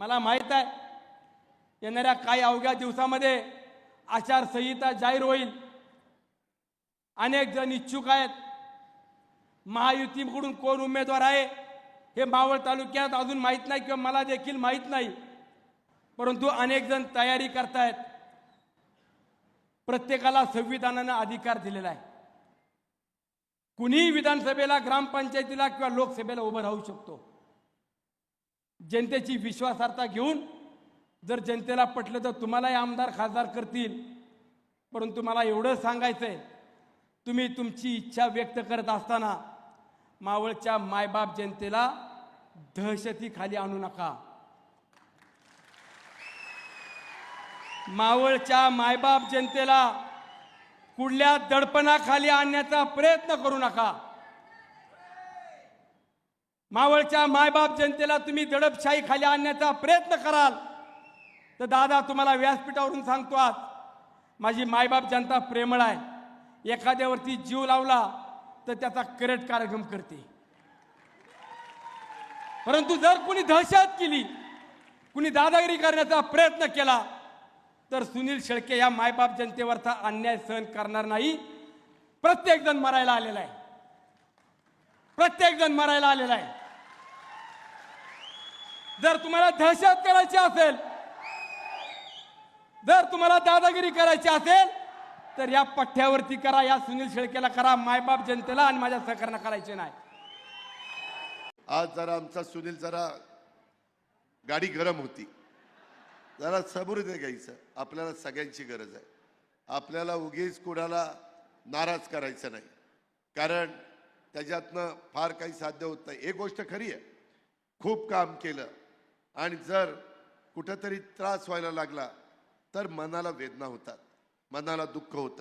मला माहीत आहे येणाऱ्या काही अवघ्या दिवसामध्ये आचारसंहिता जाहीर होईल. अनेक जण इच्छुक आहेत. महायुतीकडून कोण उमेदवार आहे हे मावळ तालुक्यात अजून माहीत नाही किंवा मला देखील माहीत नाही. परंतु अनेक जण तयारी करतायत. प्रत्येकाला संविधानानं अधिकार दिलेला आहे. कुणीही विधानसभेला ग्रामपंचायतीला किंवा लोकसभेला उभं राहू शकतो. जनतेची विश्वासार्हता घेऊन जर जनतेला पटलं तर तुम्हालाही आमदार खासदार करतील. परंतु मला एवढं सांगायचं आहे तुम्ही तुमची इच्छा व्यक्त करत असताना मावळच्या मायबाप जनतेला दहशतीखाली आणू नका. मावळच्या मायबाप जनतेला कुठल्या दडपणाखाली आणण्याचा प्रयत्न करू नका. मावळच्या मायबाप जनतेला तुम्ही दडपशाही खाली आणण्याचा प्रयत्न कराल. तर दादा तुम्हाला व्यासपीठावरून सांगतो आज माझी मायबाप जनता प्रेमळ आहे. एखाद्यावरती जीव लावला तर त्याचा करेट कार्यक्रम करते. परंतु जर कुणी दहशत केली कुणी दादागिरी करण्याचा प्रयत्न केला तर सुनील शेळके या मायबाप जनतेवरचा अन्याय सहन करणार नाही. प्रत्येकजण मरायला आलेला आहे. प्रत्येकजण मरायला आलेला आहे. जर तुम्हाला दहशत करायची असेल जर तुम्हाला दादागिरी करायची असेल तर या पठ्ठ्यावरती करा या सुनील शेळकेला करा मायबाप जनतेला आणि माझ्या सहकार्यांना करायचे नाही. आज जरा आमचा सुनील जरा गाडी गरम होती. जरा सबुरीने घ्यायचं. आपल्याला सगळ्यांची गरज आहे. आपल्याला उगीच कुणाला नाराज करायचं नाही. कारण त्याच्यातनं फार काही साध्य होत नाही. एक गोष्ट खरी आहे. खूप काम केलं. आणि जर कुठंतरी त्रास व्हायला लागला तर मनाला वेदना होतात. मनाला दुःख होतं.